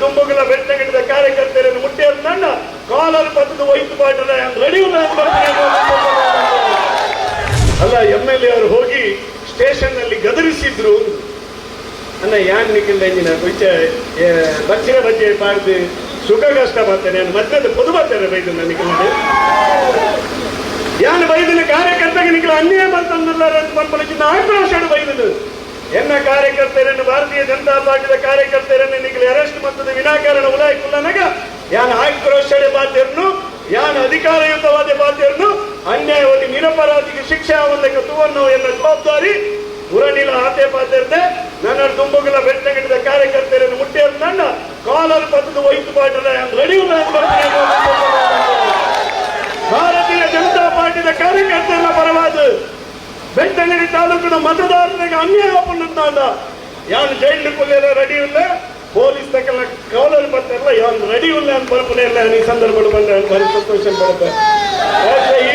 ದುಂಬುಗಳ ಬೆಟ್ಟಗಿಡದ ಕಾರ್ಯಕರ್ತರನ್ನು ಮುಟ್ಟಿಯರು ನನ್ನ ಕಾಲರ್ ಪತ್ತದ ಒಯ್ತು ರೆಡಿ ಅಲ್ಲ ಎಂ ಎಲ್ ಎ ಅವರು ಹೋಗಿ ಸ್ಟೇಷನ್ನಲ್ಲಿ ಗದರಿಸಿದ್ರು. ಅನ್ನ ಯಾನ್ ನಿಖಿಲ್ ಇಂಜಿನ ಕೊಚ್ಚ ಬಚ್ಚಿನ ಬಜ್ಜೆ ಪಾಡ್ದು ಸುಖ ಕಷ್ಟ ಬರ್ತೇನೆ ನಾನು ಮತ್ತೆ ಪೊದು ಬರ್ತಾರೆ ಬೈದು ನನಗೆ ಯಾನ್ ಬೈದಿನ ಕಾರ್ಯಕರ್ತಗೆ ನಿಖಿಲ ಅನ್ಯಾಯ ಬಂತಂದಿಲ್ಲ ಅಂತ ಪಂಪಲಿಕ್ಕಿನ ಆಕ್ರೋಶ ಬೈದನು ಎನ್ನ ಕಾರ್ಯಕರ್ತರನ್ನು ಭಾರತೀಯ ಜನತಾ ಪಾರ್ಟಿದ ಕಾರ್ಯಕರ್ತರನ್ನು ಮತ್ತದ ವಿನಾಕಾರಣ ಉಲಾಯ್ ಕುಲ್ಲನಗ ಯಾನ್ ಆಕ್ರೋಶಡೆ ಬಾಧ್ಯರನ್ನು ಯಾನ್ ಅಧಿಕಾರಯುತವಾದ ಬಾಧ್ಯರನ್ನು ಅನ್ಯಾಯವಾಗಿ ನಿರಪರಾಧಿಗೆ ಶಿಕ್ಷೆ ಆವಲ್ಲಕ್ಕೆ ತುವನ್ನು ಎನ್ನ ಜವಾಬ್ದಾರಿ ಉರನಿಲ ಆತೆ ಪಾತ್ರತೆ ನನ್ನ ತುಂಬುಗಳ ಬೆಟ್ಟಗಿಡಿದ ಕಾರ್ಯಕರ್ತರನ್ನು ಮುಟ್ಟೆ ನನ್ನ ಕಾಲರ್ ಪತ್ತದ ವೈತು ಪಾಠದ ರೆಡಿ ಭಾರತೀಯ ಜನತಾ ಪಾರ್ಟಿದ ಕಾರ್ಯಕರ್ತರ ಪರವಾದ ಬೆಟ್ಟಗಡಿ ತಾಲೂಕಿನ ಮತದಾರರಿಗೆ ಅನ್ಯಾಯ ಪುಣ್ಣ ಯಾರು ಜೈಲು ಕೊಲ್ಲೆಲ್ಲ ರೆಡಿ ಇಲ್ಲ ತಕ್ಕಲ್ಲ ಕಾಲರ್ ಬರ್ತಾರಲ್ಲ ಯಾರು ರೆಡಿ ಇಲ್ಲ ಅಂತ ಬರ್ಪನೆ ಇಲ್ಲ, ಈ ಸಂದರ್ಭ ಬಂದ ಅಂತ ಸಂತೋಷ ಬರುತ್ತೆ. ಈ